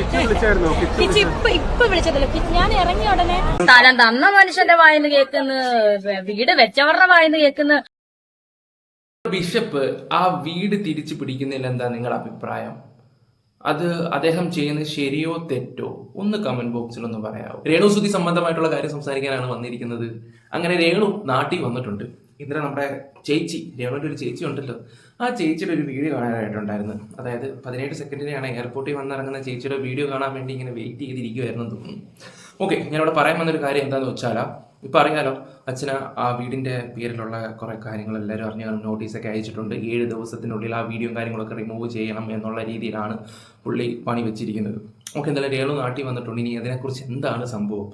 കിച്ചു വിളിച്ചായിരുന്നോ കിച്ചു കിച്ച് ഇപ്പൊ ഇപ്പൊ വിളിച്ചതല്ലോ? കിച്ച് ഞാൻ ഇറങ്ങിയ ഉടനെ സ്ഥലം തന്ന മനുഷ്യന്റെ വായിന്ന് കേക്കുന്നു വീട് വെച്ചവരുടെ വായിന്ന് കേക്കുന്നു ബിഷപ്പ് ആ വീട് തിരിച്ചു പിടിക്കുന്നില്ല എന്താ നിങ്ങളുടെ അഭിപ്രായം? അത് അദ്ദേഹം ചെയ്യുന്നത് ശരിയോ തെറ്റോ? ഒന്ന് കമന്റ് ബോക്സിൽ ഒന്ന് പറയാമോ രേണുസുതി സംബന്ധമായിട്ടുള്ള കാര്യം സംസാരിക്കാനാണ് വന്നിരിക്കുന്നത്. അങ്ങനെ രേണു നാട്ടിൽ വന്നിട്ടുണ്ട്. ഇന്നലെ നമ്മുടെ ചേച്ചി രേണുവിന്റെ ഒരു ചേച്ചി ഉണ്ടല്ലോ. ആ ചേച്ചിയുടെ ഒരു വീഡിയോ കാണാനായിട്ടുണ്ടായിരുന്നു. അതായത് പതിനേഴ് സെക്കൻഡിനെയാണ് എയർപോർട്ടിൽ വന്നിറങ്ങുന്ന ചേച്ചിയുടെ വീഡിയോ കാണാൻ വേണ്ടി ഇങ്ങനെ വെയിറ്റ് ചെയ്തിരിക്കുമായിരുന്നു തോന്നുന്നു. ഓക്കെ ഞാനിവിടെ പറയാൻ വന്നൊരു കാര്യം എന്താണെന്ന് വെച്ചാലോ ഇപ്പം അറിയാലോ അച്ഛന് ആ വീടിന്റെ പേരിലുള്ള കുറേ കാര്യങ്ങൾ എല്ലാവരും അറിഞ്ഞ് നോട്ടീസൊക്കെ അയച്ചിട്ടുണ്ട്. ഏഴ് ദിവസത്തിനുള്ളിൽ ആ വീഡിയോയും കാര്യങ്ങളൊക്കെ റിമൂവ് ചെയ്യണം എന്നുള്ള രീതിയിലാണ് പുള്ളി പണി വെച്ചിരിക്കുന്നത്. ഓക്കെ എന്തായാലും രേണു നാട്ടിൽ വന്നിട്ടുണ്ട്. ഇനി അതിനെക്കുറിച്ച് എന്താണ് സംഭവം?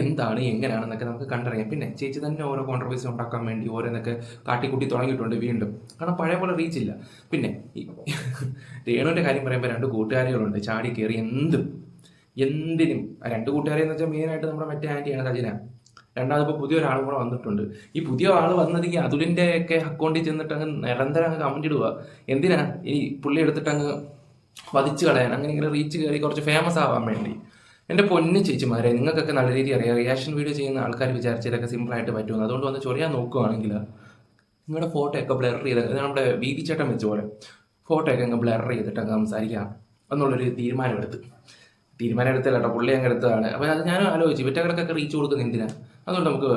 എന്താണ് എങ്ങനെയാണെന്നൊക്കെ നമുക്ക് കണ്ടറിയാം. പിന്നെ ചേച്ചി തന്നെ ഓരോ കോൺട്രവേഴ്സി ഉണ്ടാക്കാൻ വേണ്ടി ഓരോന്നൊക്കെ കാട്ടിക്കൂട്ടി തുടങ്ങിയിട്ടുണ്ട് വീണ്ടും. കാരണം പഴയ പോലെ റീച്ച് ഇല്ല. പിന്നെ രേണുവിന്റെ കാര്യം പറയുമ്പോൾ രണ്ട് കൂട്ടുകാരികളുണ്ട്. ചാടി കയറി എന്തും എന്തിനും. രണ്ട് കൂട്ടുകാരെന്ന് വെച്ചാൽ മെയിനായിട്ട് നമ്മുടെ മറ്റേ ആന്റിയാണ് സജന. രണ്ടാമതിപ്പോൾ പുതിയ പുതിയൊരാളും കൂടെ വന്നിട്ടുണ്ട്. ഈ പുതിയ ആൾ വന്നതെങ്കിൽ അതുലിന്റെ ഒക്കെ അക്കൗണ്ടിൽ ചെന്നിട്ട് അങ്ങ് നിരന്തരം അങ്ങ് കമന്റ് ഇടുക എന്തിനാ? ഈ പുള്ളി എടുത്തിട്ട് അങ്ങ് വധിച്ചു കളയാൻ അങ്ങനെ ഇങ്ങനെ റീച്ച് കയറി കുറച്ച് ഫേമസ് ആവാൻ വേണ്ടി. എന്റെ പൊന്നു ചേച്ചിമാരെ നിങ്ങൾക്കൊക്കെ നല്ല രീതിയിൽ അറിയാം. റിയാക്ഷൻ വീഡിയോ ചെയ്യുന്ന ആൾക്കാർ വിചാരിച്ചതൊക്കെ സിമ്പിളായിട്ട് പറ്റുമെന്ന്. അതുകൊണ്ട് വന്ന് ചൊറിയാൻ നോക്കുവാണെങ്കിൽ നിങ്ങളുടെ ഫോട്ടോ ഒക്കെ ബ്ലർ ചെയ്ത് നമ്മുടെ വീതി ചേട്ടൻ വെച്ച പോലെ ഫോട്ടോ ഒക്കെ അങ്ങ് ബ്ലർ ചെയ്തിട്ട് അങ്ങ് സംസാരിക്കാം എന്നുള്ളൊരു തീരുമാനമെടുത്ത് തീരുമാനം എടുത്തല്ല കേട്ടോ പുള്ളി അങ്ങ് എടുത്തതാണ്. അപ്പോൾ അത് ഞാൻ ആലോചിച്ചു ഇവറ്റകൾക്കൊക്കെ റീച്ച് കൊടുക്കുന്നത് എന്തിനാ? അതുകൊണ്ട് നമുക്ക്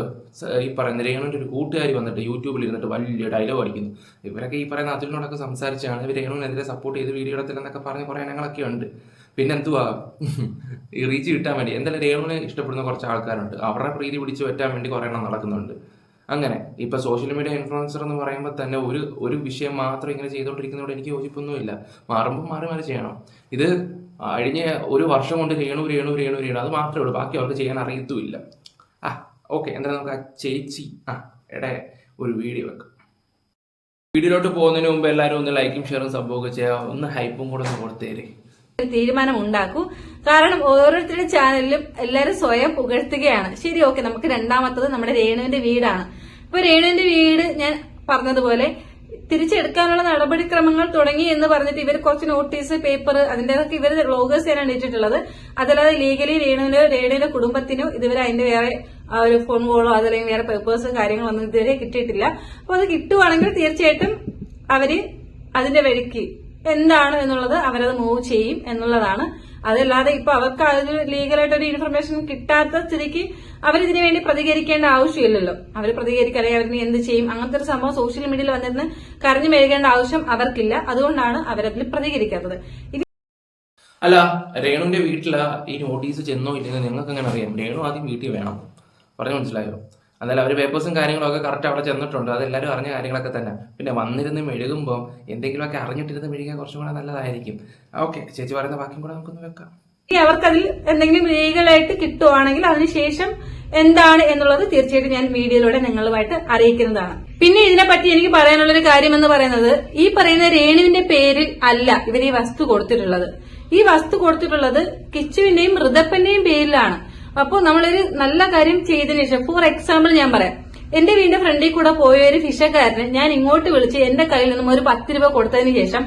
ഈ പറയുന്ന രേണുവിന്റെ ഒരു കൂട്ടുകാരി വന്നിട്ട് യൂട്യൂബിൽ ഇരുന്നിട്ട് വലിയ ഡയലോഗ് അടിക്കുന്നു. ഇവരൊക്കെ ഈ പറയുന്ന അതിനോടൊക്കെ സംസാരിച്ചാണ് ഇവർ രേണുവിനെതിരെ സപ്പോർട്ട് ചെയ്ത് വീഡിയോ എടുത്തില്ലെന്നൊക്കെ പറഞ്ഞ് കുറേ ഇനങ്ങളൊക്കെ ഉണ്ട്. പിന്നെ എന്തുവാ? ഈ റീച്ച് കിട്ടാൻ വേണ്ടി. എന്തായാലും രേണുവിനെ ഇഷ്ടപ്പെടുന്ന കുറച്ച് ആൾക്കാരുണ്ട്. അവരുടെ പ്രീതി പിടിച്ച് പറ്റാൻ വേണ്ടി കുറേ എണ്ണം നടക്കുന്നുണ്ട്. അങ്ങനെ ഇപ്പോൾ സോഷ്യൽ മീഡിയ ഇൻഫ്ലുവൻസർ എന്ന് പറയുമ്പോൾ തന്നെ ഒരു ഒരു വിഷയം മാത്രം ഇങ്ങനെ ചെയ്തുകൊണ്ടിരിക്കുന്നതോട് എനിക്ക് യോജിപ്പൊന്നുമില്ല. മാറുമ്പോൾ മാറി മാറി ചെയ്യണം. ഇത് കഴിഞ്ഞ ഒരു വർഷം കൊണ്ട് രേണു രേണു രേണു രേണു അത് മാത്രമേ ഉള്ളൂ. ബാക്കി അവർക്ക് ചെയ്യാൻ അറിയത്തുമില്ല. ഓക്കെ എന്തായാലും നമുക്ക് ആ ചേച്ചി ആ എടെ ഒരു വീഡിയോ വെക്കാം. വീഡിയോയിലോട്ട് പോകുന്നതിന് മുമ്പ് എല്ലാവരും ഒന്ന് ലൈക്കും ഷെയറും സംഭവമൊക്കെ ചെയ്യാം. ഒന്ന് ഹൈപ്പും കൂടെ ഒന്ന് കൊടുത്തേരെ തീരുമാനം ഉണ്ടാക്കൂ കാരണം ഓരോരുത്തരുടെ ചാനലിലും എല്ലാവരും സ്വയം പുകഴ്ത്തുകയാണ്. ശരി ഓക്കെ നമുക്ക് രണ്ടാമത്തത് നമ്മുടെ രേണുവിന്റെ വീടാണ്. ഇപ്പൊ രേണുവിന്റെ വീട് ഞാൻ പറഞ്ഞതുപോലെ തിരിച്ചെടുക്കാനുള്ള നടപടിക്രമങ്ങൾ തുടങ്ങി എന്ന് പറഞ്ഞിട്ട് ഇവർ കുറച്ച് നോട്ടീസ് പേപ്പർ അതിന്റെ ഇവർ വ്ളോഗേഴ്സ് തന്നെയാണ് ഇട്ടിട്ടുള്ളത്. അതല്ലാതെ ലീഗലി രേണുവിനോ രേണുവിന്റെ കുടുംബത്തിനോ ഇതുവരെ അതിന്റെ വേറെ ഒരു ഫോൺ കോളോ അതല്ലെങ്കിൽ വേറെ പേപ്പേഴ്സും കാര്യങ്ങളോ ഒന്നും ഇതുവരെ കിട്ടിയിട്ടില്ല. അപ്പൊ അത് കിട്ടുവാണെങ്കിൽ തീർച്ചയായിട്ടും അവർ അതിന്റെ വഴിക്ക് എന്താണ് എന്നുള്ളത് അവരത് മൂവ് ചെയ്യും എന്നുള്ളതാണ്. അതല്ലാതെ ഇപ്പൊ അവർക്ക് അതിന് ലീഗലായിട്ട് ഒരു ഇൻഫർമേഷൻ കിട്ടാത്ത സ്ഥിതിക്ക് അവരിതിനു വേണ്ടി പ്രതികരിക്കേണ്ട ആവശ്യമില്ലല്ലോ. അവർ പ്രതികരിക്കുക അല്ലെങ്കിൽ അവരിന് എന്ത് ചെയ്യും? അങ്ങനത്തെ ഒരു സംഭവം സോഷ്യൽ മീഡിയയിൽ വന്നിരുന്ന് കരഞ്ഞു മെഴുകേണ്ട ആവശ്യം അവർക്കില്ല. അതുകൊണ്ടാണ് അവരതിൽ പ്രതികരിക്കാത്തത്. അല്ല രേണുവിന്റെ വീട്ടിലാ ഈ നോട്ടീസ് ചെന്നോ ഇല്ലെന്ന് നിങ്ങൾക്ക് എങ്ങനെ അറിയാം? രേണു ആദ്യം വീട്ടിൽ വേണം. പറഞ്ഞു മനസ്സിലായോ? എന്നാലും അവർ പേപ്പേഴ്സും കാര്യങ്ങളൊക്കെ കറക്റ്റ് അവിടെ ചെന്നിട്ടുണ്ട്. അതെല്ലാവരും അറിഞ്ഞ കാര്യങ്ങളൊക്കെ തന്നെ. പിന്നെ വന്നിരുന്ന് മെഴുകുമ്പോൾ എന്തെങ്കിലുമൊക്കെ അറിഞ്ഞിട്ടിരുന്ന് മെഴുകിയാൽ കുറച്ചും കൂടെ നല്ലതായിരിക്കും. ഓക്കെ ചേച്ചി പറയുന്ന ബാക്കിയും കൂടെ നമുക്കൊന്ന് വെക്കാം. അവർക്കതിൽ എന്തെങ്കിലും ലീഗലായിട്ട് കിട്ടുവാണെങ്കിൽ അതിനുശേഷം എന്താണ് എന്നുള്ളത് തീർച്ചയായിട്ടും ഞാൻ വീഡിയോയിലൂടെ നിങ്ങളുമായിട്ട് അറിയിക്കുന്നതാണ്. പിന്നെ ഇതിനെപ്പറ്റി എനിക്ക് പറയാനുള്ളൊരു കാര്യം എന്ന് പറയുന്നത് ഈ പറയുന്ന രേണുവിന്റെ പേരിൽ അല്ല ഇവർ ഈ വസ്തു കൊടുത്തിട്ടുള്ളത്. ഈ വസ്തു കൊടുത്തിട്ടുള്ളത് കിച്ചുവിന്റെയും ഋതപ്പന്റെയും പേരിലാണ്. അപ്പോൾ നമ്മളൊരു നല്ല കാര്യം ചെയ്തതിനു ശേഷം ഫോർ എക്സാമ്പിൾ ഞാൻ പറയാം. എന്റെ വീടിന്റെ ഫ്രണ്ടിൽ കൂടെ പോയ ഒരു ഫിഷക്കാരന് ഞാൻ ഇങ്ങോട്ട് വിളിച്ച് എന്റെ കയ്യിൽ നിന്നും ഒരു പത്ത് രൂപ കൊടുത്തതിന് ശേഷം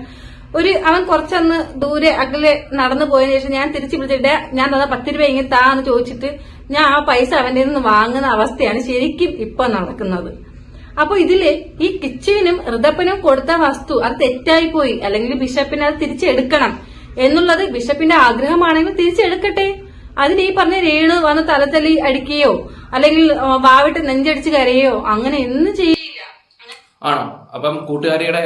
ഒരു അവൻ കുറച്ചന്ന് ദൂരെ അകലെ നടന്നു പോയതിനു ശേഷം ഞാൻ തിരിച്ചു വിളിച്ചിട്ട് ഞാൻ തന്ന പത്ത് രൂപ ഇങ്ങനെ താ എന്ന് ചോദിച്ചിട്ട് ഞാൻ ആ പൈസ അവന്റെ നിന്ന് വാങ്ങുന്ന അവസ്ഥയാണ് ശരിക്കും ഇപ്പൊ നടക്കുന്നത്. അപ്പൊ ഇതിൽ ഈ കിച്ചുവിനും ഋതപ്പനും കൊടുത്ത വസ്തു അത് തെറ്റായി പോയി അല്ലെങ്കിൽ ബിഷപ്പിന് അത് തിരിച്ചെടുക്കണം എന്നുള്ളത് ബിഷപ്പിന്റെ ആഗ്രഹമാണെങ്കിൽ തിരിച്ചെടുക്കട്ടെ. അതിന് ഈ പറഞ്ഞ രേണു വന്ന് തലത്തലി അടിക്കുകയോ അല്ലെങ്കിൽ വാവിട്ട് നെഞ്ചടിച്ച് കരയോ അങ്ങനെ ഒന്നും ചെയ്യില്ല. ആണോ? അപ്പം കൂട്ടുകാരിയുടെ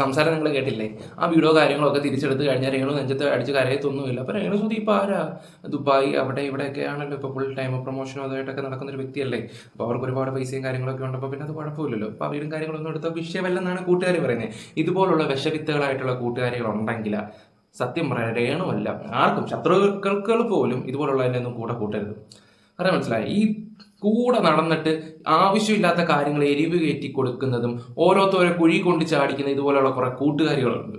സംസാരം നിങ്ങൾ കേട്ടില്ലേ? ആ വീഡിയോ കാര്യങ്ങളൊക്കെ തിരിച്ചെടുത്ത് കഴിഞ്ഞാൽ രേണു നെഞ്ചത്ത് അടിച്ച് കരയത്തൊന്നുമില്ല. അപ്പം രേണു സുധി ഇപ്പൊ ആരാ? ദുബായി അവിടെ ഇവിടെയൊക്കെ ആണല്ലോ. ഇപ്പോൾ ഫുൾ ടൈം പ്രൊമോഷനോ അതായിട്ടൊക്കെ നടക്കുന്ന ഒരു വ്യക്തിയല്ലേ. അപ്പോൾ അവർക്ക് ഒരുപാട് പൈസയും കാര്യങ്ങളൊക്കെ ഉണ്ടപ്പോൾ പിന്നെ അത് കുഴപ്പമില്ലല്ലോ. അപ്പോൾ അവരും കാര്യങ്ങളൊന്നും എടുത്ത വിഷയമല്ലെന്നാണ് കൂട്ടുകാർ പറയുന്നത്. ഇതുപോലുള്ള വിഷവിത്തുകളായിട്ടുള്ള കൂട്ടുകാരികൾ ഉണ്ടെങ്കിൽ സത്യം പറയാൻ രേണുവല്ല ആർക്കും ശത്രുക്കൾക്ക് പോലും ഇതുപോലുള്ളതിന്റെ ഒന്നും കൂടെ കൂട്ടരുത്. അറിയാൻ മനസ്സിലായി? ഈ കൂടെ നടന്നിട്ട് ആവശ്യമില്ലാത്ത കാര്യങ്ങൾ എരിവ് കയറ്റി കൊടുക്കുന്നതും ഓരോരുത്തരെ കുഴി കൊണ്ട് ചാടിക്കുന്ന ഇതുപോലെയുള്ള കുറെ കൂട്ടുകാരികളുണ്ട്.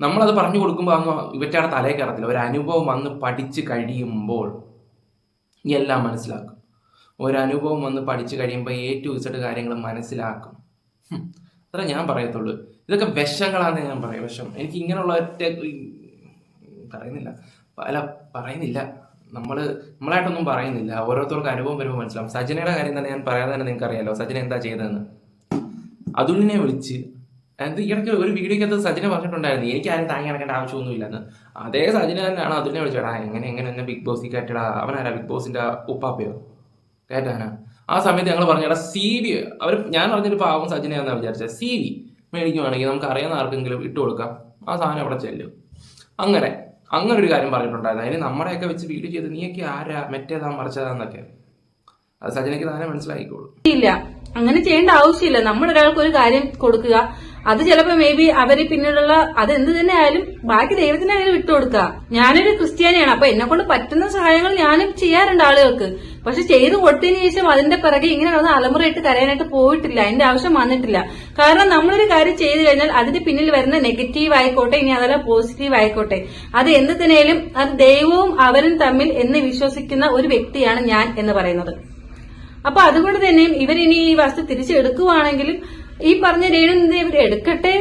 നമ്മളത് പറഞ്ഞു കൊടുക്കുമ്പോൾ അന്ന് ഇവറ്റാടെ തലേ കയറത്തില്ല. ഒരു അനുഭവം വന്ന് പഠിച്ച് കഴിയുമ്പോൾ എല്ലാം മനസ്സിലാക്കും. ഒരു അനുഭവം വന്ന് പഠിച്ച് കഴിയുമ്പോൾ എ ടു കാര്യങ്ങൾ മനസ്സിലാക്കും. അത്ര ഞാൻ പറയത്തുള്ളൂ. ഇതൊക്കെ വിഷങ്ങളാന്ന് ഞാൻ പറയും. വിഷം. എനിക്ക് ഇങ്ങനെയുള്ള ഒറ്റ പറയുന്നില്ല. അല്ല പറയുന്നില്ല. നമ്മൾ നമ്മളായിട്ടൊന്നും പറയുന്നില്ല. ഓരോരുത്തർക്കും അനുഭവം വരുമ്പോൾ മനസ്സിലാവും. സജനയുടെ കാര്യം തന്നെ ഞാൻ പറയാതെ തന്നെ നിങ്ങൾക്ക് അറിയാലോ. സജന എന്താ ചെയ്തതെന്ന്. അതുലിനെ വിളിച്ച് അത് ഇടയ്ക്ക് ഒരു വീഡിയോക്കകത്ത് സജിനെ പറഞ്ഞിട്ടുണ്ടായിരുന്നു. എനിക്ക് ആരും താങ്ങി നടക്കേണ്ട ആവശ്യമൊന്നുമില്ലെന്ന്. അതേ സജിനെ തന്നെയാണ് അതുലിനെ വിളിച്ചടാ എങ്ങനെ എങ്ങനെ എന്നെ ബിഗ് ബോസിൽ കയറ്റടാ അവനാരാ? ബിഗ് ബോസിന്റെ ഉപ്പാപ്പയോ? കയറ്റാനാ ആ സമയത്ത് ഞങ്ങൾ പറഞ്ഞടാ സി വി അവർ ഞാൻ പറഞ്ഞൊരു പാവം സജിനയാണെന്നാണ് വിചാരിച്ചത്. C V. മേടിക്കുവാണെങ്കിൽ നമുക്ക് അറിയുന്ന ആർക്കെങ്കിലും ഇട്ട് കൊടുക്കാം. ആ സാധനം അവിടെ ചെല്ലും. അങ്ങനെ അങ്ങനെ ഒരു കാര്യം പറഞ്ഞിട്ടുണ്ടായിരുന്നു. അതിന് നമ്മുടെയൊക്കെ വെച്ച് വീഡിയോ ചെയ്ത് നീയൊക്കെ ആരാ? മറ്റേതാ മറിച്ചതാന്നൊക്കെ. അത് സജനയ്ക്ക് താനെ മനസ്സിലായിക്കോളൂ. ഇല്ല. അങ്ങനെ ചെയ്യേണ്ട ആവശ്യമില്ല. നമ്മൾ ഒരാൾക്ക് ഒരു കാര്യം കൊടുക്കുക. അത് ചിലപ്പോ മേ ബി അവർ പിന്നീടുള്ള അത് എന്ത് തന്നെ ആയാലും ബാക്കി ദൈവത്തിനായാലും വിട്ടുകൊടുക്കുക ഞാനൊരു ക്രിസ്ത്യാനിയാണ്. അപ്പൊ എന്നെ കൊണ്ട് പറ്റുന്ന സഹായങ്ങൾ ഞാനും ചെയ്യാറുണ്ട് ആളുകൾക്ക്. പക്ഷെ ചെയ്തു കൊടുത്തതിന് ശേഷം അതിന്റെ പിറകെ ഇങ്ങനെ കിടന്ന് അലമുറയിട്ട് കരയാനായിട്ട് പോയിട്ടില്ല. അതിന്റെ ആവശ്യം വന്നിട്ടില്ല. കാരണം നമ്മളൊരു കാര്യം ചെയ്തു കഴിഞ്ഞാൽ അതിന്റെ പിന്നിൽ വരുന്ന നെഗറ്റീവ് ആയിക്കോട്ടെ ഇനി അതല്ല പോസിറ്റീവ് ആയിക്കോട്ടെ. അത് എന്ത് തന്നെയാലും അത് ദൈവവും അവരും തമ്മിൽ എന്ന് വിശ്വസിക്കുന്ന ഒരു വ്യക്തിയാണ് ഞാൻ എന്ന് പറയുന്നത്. അപ്പൊ അതുകൊണ്ട് തന്നെയും ഇവരിനി ഈ വസ്തു തിരിച്ചെടുക്കുവാണെങ്കിലും ഈ പറഞ്ഞ രേണു ഇവർ എടുക്കട്ടെ?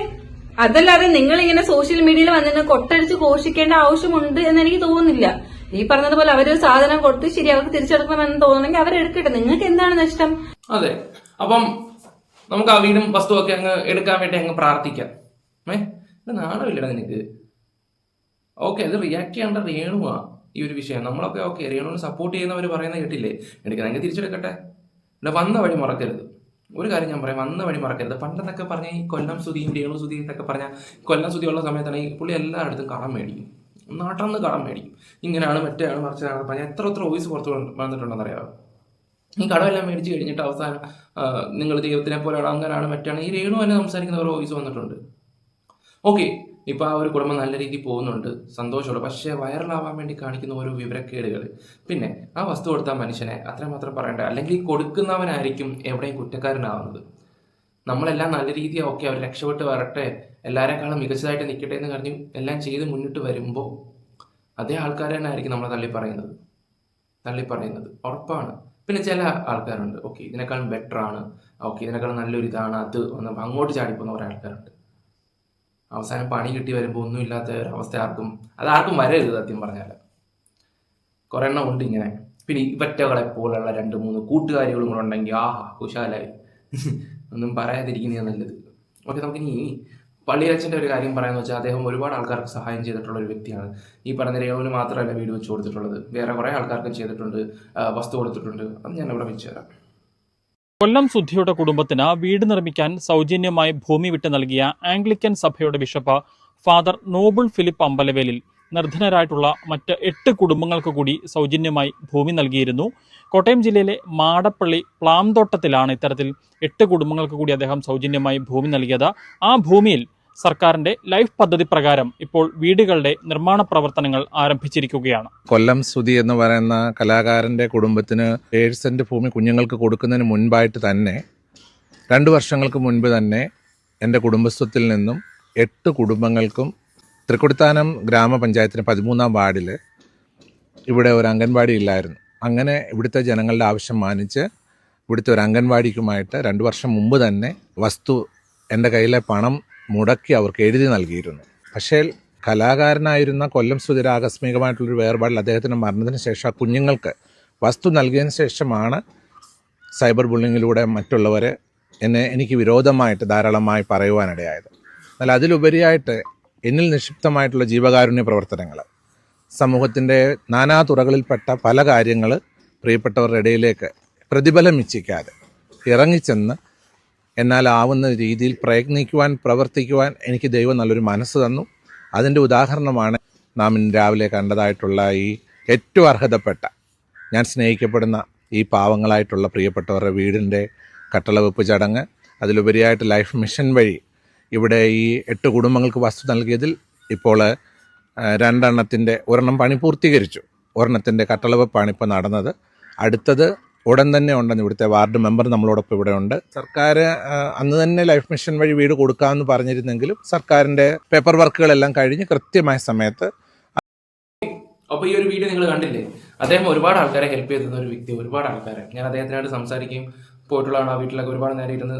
അതല്ലാതെ നിങ്ങൾ ഇങ്ങനെ സോഷ്യൽ മീഡിയയിൽ വന്നിട്ട് കൊട്ടടിച്ച് ഘോഷിക്കേണ്ട ആവശ്യമുണ്ട് എന്ന് എനിക്ക് തോന്നുന്നില്ല. ഈ പറഞ്ഞതുപോലെ അവരൊരു സാധനം കൊടുത്ത് ശരി അവർക്ക് തിരിച്ചെടുക്കണമെന്ന് തോന്നുന്നെങ്കിൽ അവരെടുക്കട്ടെ നിങ്ങൾക്ക് എന്താണ് നഷ്ടം? അതെ. അപ്പം നമുക്ക് ആ വീടും വസ്തുവൊക്കെ അങ്ങ് എടുക്കാൻ വേണ്ടി അങ്ങ് പ്രാർത്ഥിക്കാം. ഏ? ഇത് നാണമില്ലടാ നിനക്ക്. ഓക്കെ അത് റിയാക്ട് ചെയ്യേണ്ട രേണുവാ ഈ ഒരു വിഷയം. നമ്മളൊക്കെ ഓക്കെ രേണുവിനെ സപ്പോർട്ട് ചെയ്യുന്നവർ പറയുന്ന കേട്ടില്ലേ? എടുക്കണമെങ്കിൽ തിരിച്ചെടുക്കട്ടെ. ഇവിടെ വന്ന വഴി മറക്കരുത്. ഒരു കാര്യം ഞാൻ പറയാം വന്ന വഴി മറക്കരുത്. പണ്ടെന്നൊക്കെ പറഞ്ഞ ഈ കൊല്ലം സുതിയും രേണു സുതിയും എന്നൊക്കെ പറഞ്ഞാൽ കൊല്ലം സുതിയുള്ള സമയത്താണ് ഈ പുള്ളി എല്ലായിടത്തും കടം മേടിക്കും. നാട്ടിൽ നിന്ന് കടം മേടിക്കും. ഇങ്ങനെയാണ് മറ്റേയാണ് മറിച്ചതാണ് പറഞ്ഞാൽ എത്ര എത്ര വോയിസ് പുറത്ത് വന്നിട്ടുണ്ടെന്ന് അറിയാമോ ഈ കടമെല്ലാം മേടിച്ച് കഴിഞ്ഞിട്ട് അവസാനം നിങ്ങൾ ദൈവത്തിനെ പോലെയാണ് അങ്ങനെയാണ് മറ്റാണ്. ഈ രേണു തന്നെ സംസാരിക്കുന്ന ഓരോ വോയിസ് വന്നിട്ടുണ്ട്. ഓക്കെ ഇപ്പോൾ ആ ഒരു കുടുംബം നല്ല രീതിയിൽ പോകുന്നുണ്ട് സന്തോഷമുള്ളൂ പക്ഷേ വൈറലാവാൻ വേണ്ടി കാണിക്കുന്ന ഓരോ വിവരക്കേടുകൾ. പിന്നെ ആ വസ്തു കൊടുത്ത മനുഷ്യനെ അത്രമാത്രം പറയണ്ട. അല്ലെങ്കിൽ കൊടുക്കുന്നവനായിരിക്കും എവിടെയും കുറ്റക്കാരനാവുന്നത്. നമ്മളെല്ലാം നല്ല രീതിയിൽ ഓക്കെ അവർ രക്ഷപ്പെട്ട് വരട്ടെ എല്ലാവരെക്കാളും മികച്ചതായിട്ട് നിൽക്കട്ടെ എന്ന് പറഞ്ഞു എല്ലാം ചെയ്ത് മുന്നിട്ട് വരുമ്പോൾ അതേ ആൾക്കാർ തന്നെ ആയിരിക്കും നമ്മളെ തള്ളി പറയുന്നത്. തള്ളി പറയുന്നത്. ഉറപ്പാണ്. പിന്നെ ചില ആൾക്കാരുണ്ട്. ഓക്കെ ഇതിനേക്കാളും ബെറ്റർ ആണ്. ഓക്കെ ഇതിനേക്കാളും നല്ലൊരു ഇതാണ് അത് ഒന്ന് അങ്ങോട്ട് ചാടിപ്പോകുന്ന കുറേ ആൾക്കാരുണ്ട്. അവസാനം പണി കിട്ടി വരുമ്പോൾ ഒന്നുമില്ലാത്ത ഒരു അവസ്ഥ ആർക്കും അത് ആർക്കും വരരുത് സത്യം പറഞ്ഞാൽ കുറേ എണ്ണം ഉണ്ട് ഇങ്ങനെ. പിന്നെ ഇവറ്റകളെ പോലുള്ള രണ്ട് മൂന്ന് കൂട്ടുകാരികളും കൂടെ ഉണ്ടെങ്കിൽ ആഹാ കുശാലായി. ഒന്നും പറയാതിരിക്കുന്നതാണ് നല്ലത്. ഓക്കെ നമുക്കിനി പള്ളിയച്ഛന്റെ ഒരു കാര്യം പറയാന്ന് വെച്ചാൽ അദ്ദേഹം ഒരുപാട് ആൾക്കാർക്ക് സഹായം ചെയ്തിട്ടുള്ള ഒരു വ്യക്തിയാണ്. ഈ പറഞ്ഞ രേവന് മാത്രമല്ല വീട് വെച്ച് കൊടുത്തിട്ടുള്ളത്. വേറെ കുറേ ആൾക്കാർക്ക് ചെയ്തിട്ടുണ്ട് വസ്തു കൊടുത്തിട്ടുണ്ട്. അത് ഞാൻ ഇവിടെ വെച്ച് തരാം. കൊല്ലം സുദ്ധിയുടെ കുടുംബത്തിന് വീട് നിർമ്മിക്കാൻ സൗജന്യമായി ഭൂമി വിട്ടു നൽകിയ ആംഗ്ലിക്കൻ സഭയുടെ ബിഷപ്പ് ഫാദർ നോബിൾ ഫിലിപ്പ് അമ്പലവേലിൽ നിർധനരായിട്ടുള്ള മറ്റ് എട്ട് കുടുംബങ്ങൾക്ക് കൂടി സൗജന്യമായി ഭൂമി നൽകിയിരുന്നു. കോട്ടയം ജില്ലയിലെ മാടപ്പള്ളി പ്ലാംതോട്ടത്തിലാണ് ഇത്തരത്തിൽ എട്ട് കുടുംബങ്ങൾക്ക് കൂടി അദ്ദേഹം സൗജന്യമായി ഭൂമി നൽകിയത്. ആ ഭൂമിയിൽ സർക്കാരിന്റെ ലൈഫ് പദ്ധതി പ്രകാരം ഇപ്പോൾ വീടുകളുടെ നിർമ്മാണ പ്രവർത്തനങ്ങൾ ആരംഭിച്ചിരിക്കുകയാണ്. കൊല്ലം സ്തുതി എന്ന് പറയുന്ന കലാകാരന്റെ കുടുംബത്തിന് ഏഴ് സെന്റ് ഭൂമി കുഞ്ഞുങ്ങൾക്ക് കൊടുക്കുന്നതിന് മുൻപായിട്ട് തന്നെ രണ്ട് വർഷങ്ങൾക്ക് മുൻപ് തന്നെ എന്റെ കുടുംബസ്വത്തിൽ നിന്നും എട്ട് കുടുംബങ്ങൾക്കും തൃക്കൊടിത്താനം ഗ്രാമപഞ്ചായത്തിന് പതിമൂന്നാം വാർഡിൽ ഇവിടെ ഒരു അംഗൻവാടി ഇല്ലായിരുന്നു. അങ്ങനെ ഇവിടുത്തെ ജനങ്ങളുടെ ആവശ്യം മാനിച്ച് ഇവിടുത്തെ ഒരു അംഗൻവാടിക്കുമായിട്ട് രണ്ട് വർഷം മുമ്പ് തന്നെ വസ്തു എന്റെ കയ്യിലെ പണം മുടക്കി അവർക്ക് എഴുതി നൽകിയിരുന്നു. പക്ഷേ കലാകാരനായിരുന്ന കൊല്ലം സുധിര ആകസ്മികമായിട്ടുള്ളൊരു വേർപാടിൽ അദ്ദേഹത്തിന്റെ മരണത്തിന് ശേഷം ആ കുഞ്ഞുങ്ങൾക്ക് വസ്തു നൽകിയതിന് ശേഷമാണ് സൈബർ ബുള്ളിങ്ങിലൂടെ മറ്റുള്ളവരെ എന്നെ എനിക്ക് വിരോധമായിട്ട് ധാരാളമായി പറയുവാനിടയായത്. എന്നാൽ അതിലുപരിയായിട്ട് എന്നിൽ നിക്ഷിപ്തമായിട്ടുള്ള ജീവകാരുണ്യ പ്രവർത്തനങ്ങൾ. സമൂഹത്തിന്റെ നാനാ തുറകളിൽപ്പെട്ട പല കാര്യങ്ങൾ പ്രിയപ്പെട്ടവരുടെ ഇടയിലേക്ക് പ്രതിഫലം ഇച്ഛിക്കാതെ ഇറങ്ങിച്ചെന്ന് എന്നാൽ ആവുന്ന രീതിയിൽ പ്രയത്നിക്കുവാൻ പ്രവർത്തിക്കുവാൻ എനിക്ക് ദൈവം നല്ലൊരു മനസ്സ് തന്നു. അതിന്റെ ഉദാഹരണമാണ് നാം ഇന്ന് രാവിലെ കണ്ടതായിട്ടുള്ള ഈ ഏറ്റവും അർഹതപ്പെട്ട ഞാൻ സ്നേഹിക്കപ്പെടുന്ന ഈ പാവങ്ങളായിട്ടുള്ള പ്രിയപ്പെട്ടവരുടെ വീടിന്റെ കട്ടളവെപ്പ് ചടങ്ങ് അതിലുപരിയായിട്ട് ലൈഫ് മിഷൻ വഴി ഇവിടെ ഈ എട്ട് കുടുംബങ്ങൾക്ക് വസ്തു നൽകിയതിൽ ഇപ്പോൾ രണ്ടെണ്ണത്തിന്റെ ഒരെണ്ണം പണി പൂർത്തീകരിച്ചു. ഒരെണ്ണത്തിന്റെ കട്ടളവെപ്പാണ് ഇപ്പോൾ നടന്നത്. അടുത്തത് ഉടൻ തന്നെ ഉണ്ടെന്ന് ഇവിടുത്തെ വാർഡ് മെമ്പർ നമ്മളോടൊപ്പം ഇവിടെ ഉണ്ട്. സർക്കാർ അന്ന് തന്നെ ലൈഫ് മിഷൻ വഴി വീട് കൊടുക്കാമെന്ന് പറഞ്ഞിരുന്നെങ്കിലും സർക്കാരിന്റെ പേപ്പർ വർക്കുകളെല്ലാം കഴിഞ്ഞ് കൃത്യമായ സമയത്ത് അപ്പൊ ഈ ഒരു വീഡിയോ നിങ്ങൾ കണ്ടില്ലേ? അദ്ദേഹം ഒരുപാട് ആൾക്കാരെ ഹെൽപ്പ് ചെയ്തിരുന്ന ഒരു വ്യക്തി ഒരുപാട് ആൾക്കാരെ. ഞാൻ അദ്ദേഹത്തിനായിട്ട് സംസാരിക്കുകയും പോയിട്ടുള്ളതാണ് ആ വീട്ടിലൊക്കെ ഒരുപാട് നേരം ഇരുന്ന്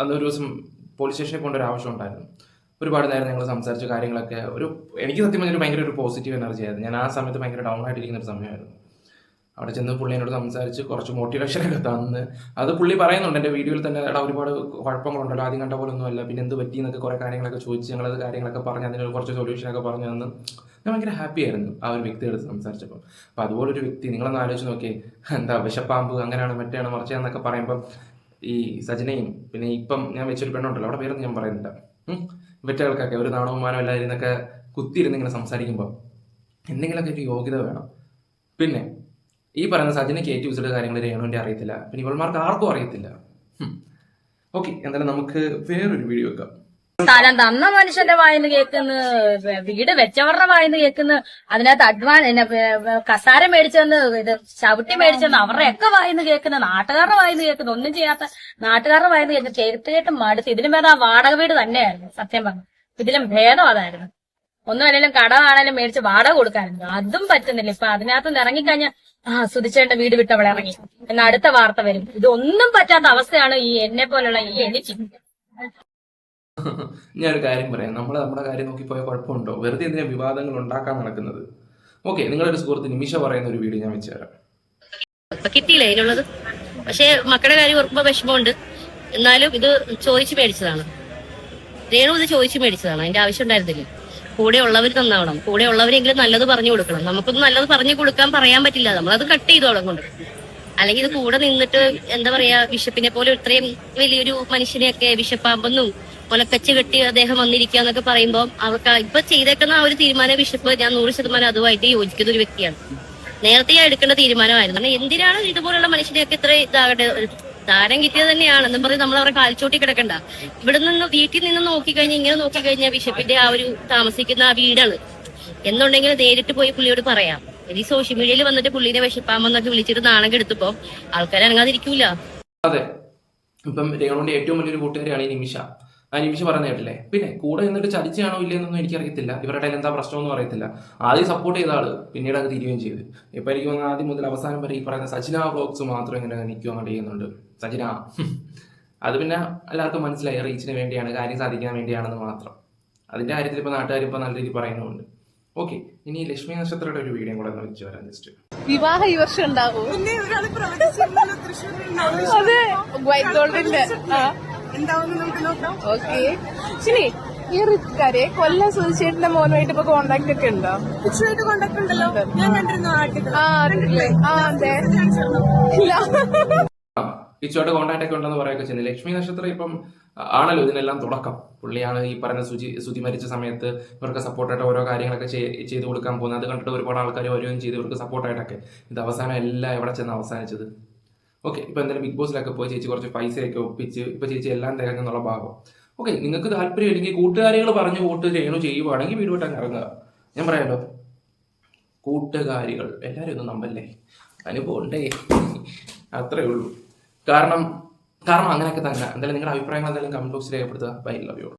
അന്നൊരു ദിവസം പോലീസ് സ്റ്റേഷനിൽ പോകേണ്ട ഒരു ആവശ്യം ഉണ്ടായിരുന്നു. ഒരുപാട് നേരം ഞങ്ങൾ സംസാരിച്ച കാര്യങ്ങളൊക്കെ ഒരു എനിക്ക് സത്യം പറഞ്ഞാൽ ഭയങ്കര ഒരു പോസിറ്റീവ് എനർജി ആയിരുന്നു. ഞാൻ ആ സമയത്ത് ഭയങ്കര ഡൗൺ ആയിട്ടിരിക്കുന്ന ഒരു സമയമായിരുന്നു. അവിടെ ചെന്ന് പുള്ളി എന്നോട് സംസാരിച്ച് കുറച്ച് മോട്ടിവേഷൻ ഒക്കെ തന്ന്. അത് പുള്ളി പറയുന്നുണ്ട് എന്റെ വീഡിയോയിൽ തന്നെ എടാ ഒരുപാട് കുഴപ്പങ്ങളുണ്ടല്ലോ ആദ്യം കണ്ട പോലെ ഒന്നുമല്ല. പിന്നെ എന്ത് പറ്റി? എന്നൊക്കെ കുറേ കാര്യങ്ങളൊക്കെ ചോദിച്ച് ഞങ്ങളത് കാര്യങ്ങളൊക്കെ പറഞ്ഞ് അതിന് കുറച്ച് സൊല്യൂഷനൊക്കെ പറഞ്ഞു തന്ന്. ഞാൻ ഭയങ്കര ഹാപ്പി ആയിരുന്നു ആ ഒരു വ്യക്തിയോട് സംസാരിച്ചപ്പോൾ അപ്പോൾ അതുപോലൊരു വ്യക്തി നിങ്ങളൊന്ന് ആലോചിച്ച് നോക്കിയേ. എന്താ വിഷപ്പാമ്പ് അങ്ങനെയാണ് മറ്റേയാണ് മറിച്ചാന്നൊക്കെ പറയുമ്പോൾ ഈ സജനയും പിന്നെ ഇപ്പം ഞാൻ വെച്ചൊരു പെണ്ണുണ്ടല്ലോ അവിടെ പേരൊന്നും ഞാൻ പറയുന്നില്ല. വെറ്റകൾക്കൊക്കെ ഒരു നാണവും മാനവും എല്ലാവരും ഇരുന്നൊക്കെ കുത്തിയിരുന്ന് ഇങ്ങനെ സംസാരിക്കുമ്പോൾ എന്തെങ്കിലുമൊക്കെ ഒരു യോഗ്യത വേണം. പിന്നെ ഈ പറയുന്ന സജനയ്ക്ക് ഏറ്റവും വെച്ചിട്ട് കാര്യങ്ങൾ രേണുവിന്റെ അറിയത്തില്ല. പിന്നെ ഇവൾമാർക്ക് ആർക്കും അറിയത്തില്ല. ഓക്കെ എന്തായാലും നമുക്ക് വേറൊരു വീഡിയോ വെക്കാം. സ്ഥലം തന്ന മനുഷ്യന്റെ വായിന്ന് കേൾക്കുന്നു വീട് വെച്ചവരുടെ വായിന്ന് കേൾക്കുന്നു അതിനകത്ത് അഡ്വാൻ പിന്നെ കസാര മേടിച്ചെന്ന് ഇത് ചവിട്ടി മേടിച്ചെന്ന് അവരുടെ ഒക്കെ വായിന്ന് കേൾക്കുന്നു നാട്ടുകാരുടെ വായിന്ന് കേൾക്കുന്നു ഒന്നും ചെയ്യാത്ത നാട്ടുകാരുടെ വായിന്ന് കേൾക്കുന്നു കേട്ട് മടുത്ത്. ഇതിലും ഭേദം ആ വാടക വീട് തന്നെയായിരുന്നു സത്യം പറഞ്ഞു. ഇതിലും ഭേദം അതായിരുന്നു. ഒന്നും അല്ലെങ്കിലും കടമാണേലും മേടിച്ച് വാടക കൊടുക്കാനുണ്ട് അതും പറ്റുന്നില്ല. ഇപ്പൊ അതിനകത്ത് നിന്ന് ഇറങ്ങിക്കഴിഞ്ഞാൽ ആ സുധിച്ചേണ്ട വീട് വിട്ടവളെ ഇറങ്ങി. എന്ന അടുത്ത വാർത്ത വരും. ഇതൊന്നും പറ്റാത്ത അവസ്ഥയാണ് ഈ എന്നെ പോലുള്ള ഈ എനിക്ക് ഞാനൊരു കാര്യം പറയാം. നമ്മൾ നമ്മുടെ കാര്യം നോക്കി പോയാൽ കുഴപ്പമുണ്ടോ? വെറുതെ എന്തിനാ വിവാദങ്ങൾ ഉണ്ടാക്കാൻ നടക്കുന്നത്? ഓക്കെ നിങ്ങളൊരു സുഹൃത്ത് നിമിഷ പറയുന്ന ഒരു വീഡിയോ ഞാൻ വെച്ച് തരാം. കിട്ടിയില്ല പക്ഷെ മക്കളുടെ കാര്യം ഓർക്കുമ്പോൾ വിഷമമുണ്ട്. എന്നാലും ഇത് ചോദിച്ചു മേടിച്ചതാണ്. രേണു ഇത് ചോദിച്ചു മേടിച്ചതാണ്. അതിന്റെ ആവശ്യം ഉണ്ടായിരുന്നില്ല. കൂടെ ഉള്ളവർ നന്നാവണം. കൂടെ ഉള്ളവരെങ്കിലും നല്ലത് പറഞ്ഞു കൊടുക്കണം. നമുക്കൊന്നും നല്ലത് പറഞ്ഞു കൊടുക്കാൻ പറയാൻ പറ്റില്ല. നമ്മളത് കട്ട് ചെയ്തു അവിടെ കൊണ്ട് അല്ലെങ്കിൽ ഇത് കൂടെ നിന്നിട്ട് എന്താ പറയാ ബിഷപ്പിനെ പോലെ ഇത്രയും വലിയൊരു മനുഷ്യനെയൊക്കെ ബിഷപ്പാമ്പെന്നും കൊലക്കച്ച് കെട്ടി അദ്ദേഹം വന്നിരിക്കുക എന്നൊക്കെ പറയുമ്പോൾ അവർക്ക് ഇപ്പൊ ചെയ്തേക്കുന്ന ആ ഒരു തീരുമാന ബിഷപ്പ് ഞാൻ നൂറ് ശതമാനം അതുമായിട്ട് യോജിക്കുന്ന ഒരു വ്യക്തിയാണ്. നേരത്തെ എടുക്കേണ്ട തീരുമാനമായിരുന്നു. കാരണം എന്തിനാണ് ഇതുപോലുള്ള മനുഷ്യനെയൊക്കെ ഇത്ര ഇതാകട്ടെ താരം കിട്ടിയത് തന്നെയാണ് എന്നും പറഞ്ഞ് നമ്മൾ അവരെ കാൽച്ചോട്ടി കിടക്കണ്ട. ഇവിടെ നിന്ന് വീട്ടിൽ നിന്ന് നോക്കിക്കഴിഞ്ഞാൽ ഇങ്ങനെ നോക്കിക്കഴിഞ്ഞാൽ ബിഷപ്പിന്റെ ആ ഒരു താമസിക്കുന്ന ആ വീടാണ്. എന്നുണ്ടെങ്കിൽ നേരിട്ട് പോയി പുള്ളിയോട് പറയാം. ഇനി സോഷ്യൽ മീഡിയയിൽ വന്നിട്ട് പുള്ളിനെ വിശപ്പാമെന്നൊക്കെ വിളിച്ചിട്ട് നാണം കെടുത്തപ്പോ ആൾക്കാർ അനങ്ങാതിരിക്കൂല അതെ. ഇപ്പം രേണുവിന്റെ ഏറ്റവും വലിയൊരു കൂട്ടുകാരിയാണ് ഈ നിമിഷ. ആ നിമിഷ പറയുന്ന കേട്ടില്ലേ? പിന്നെ കൂടെ നിന്നിട്ട് ചതിച്ചാണോ ഇല്ലയെന്നൊന്നും എനിക്കറിയത്തില്ല. ഇവരുടെ കയ്യിൽ എന്താ പ്രശ്നമൊന്നും അറിയത്തില്ല. ആദ്യം സപ്പോർട്ട് ചെയ്ത ആൾ പിന്നീട് അത് തിരിയുകയും ചെയ്തു. ഇപ്പൊ എനിക്ക് തോന്നുന്നു ആദ്യം മുതൽ അവസാനം വരെ ഈ പറയുന്ന സജിന ബ്ലോഗ്സ് മാത്രം ഇങ്ങനെ നിൽക്കുക അങ്ങോട്ട് ചെയ്യുന്നുണ്ട്. സച്ചിന അത് പിന്നെ എല്ലാവർക്കും മനസ്സിലായി. റീച്ചിന് വേണ്ടിയാണ് കാര്യം സാധിക്കാൻ വേണ്ടിയാണെന്ന് മാത്രം. അതിന്റെ കാര്യത്തിൽ ഇപ്പൊ നാട്ടുകാർ ഇപ്പൊ നല്ല രീതിയിൽ പറയുന്നുണ്ട്. ഓക്കെ ഇനി ലക്ഷ്മി നക്ഷത്രയുടെ ഒരു വീഡിയോ കൂടെ വെച്ച് വരാം ജസ്റ്റ് വിവാഹ ഈ വർഷം ഉണ്ടാവോ. അതെ വൈറ്റ് ഗോൾഡിന്റെ ഓക്കെ ശരി ഈ റിത്കാരെ കൊല്ലം സുധിച്ചേട്ടന്റെ മോനുമായിട്ട് ഇപ്പൊ കോണ്ടാക്ട് ഒക്കെ ഉണ്ടോ? കോണ്ടാക്ട് ഉണ്ടല്ലോ. ഞാൻ കണ്ടിരുന്നു ആ അറിയില്ലേ? ആ അതെ. ഇല്ല. ഇച്ചോട്ട് കോണ്ടാക്ട് ഒക്കെ ഉണ്ടെന്ന് പറയുകയൊക്കെ ചെയ്യുന്നത്. ലക്ഷ്മി നക്ഷത്രം ഇപ്പം ആണല്ലോ ഇതിനെല്ലാം തുടക്കം. പുള്ളിയാണ് ഈ പറഞ്ഞ സുചി സുചി മരിച്ച സമയത്ത് ഇവർക്ക് സപ്പോർട്ടായിട്ട് ഓരോ കാര്യങ്ങളൊക്കെ ചെയ്- ചെയ്ത് കൊടുക്കാൻ പോകുന്നത്. അത് കണ്ടിട്ട് ഒരുപാട് ആൾക്കാർ വരികയും ചെയ്ത് ഇവർക്ക് സപ്പോർട്ടായിട്ടൊക്കെ ഇത് അവസാനം എല്ലാം എവിടെ ചെന്ന് അവസാനിച്ചത്? ഓക്കെ ഇപ്പൊ എന്തായാലും ബിഗ് ബോസിലൊക്കെ പോയി ചേച്ചി കുറച്ച് പൈസയൊക്കെ ഒപ്പിച്ച് ഇപ്പൊ ചേച്ചി എല്ലാം തികഞ്ഞെന്നുള്ള ഭാഗം. ഓക്കെ നിങ്ങൾക്ക് താല്പര്യം ഇല്ലെങ്കിൽ കൂട്ടുകാരികൾ പറഞ്ഞു വോട്ട് ചെയ്യണോ ചെയ്യുവാണെങ്കിൽ വീട് വിട്ടാൽ ഇറങ്ങുക. ഞാൻ പറയാലോ? കൂട്ടുകാരികൾ എല്ലാവരും ഒന്നും നമ്പല്ലേ? അനുഭവം ഉണ്ടേ അത്രേ ഉള്ളൂ. കാരണം കാരണം അങ്ങനെയൊക്കെ തന്നെ. എന്തായാലും നിങ്ങളുടെ അഭിപ്രായങ്ങൾ എന്തായാലും കമന്റ് ബോക്സിൽ രേഖപ്പെടുത്തുക. Bye love you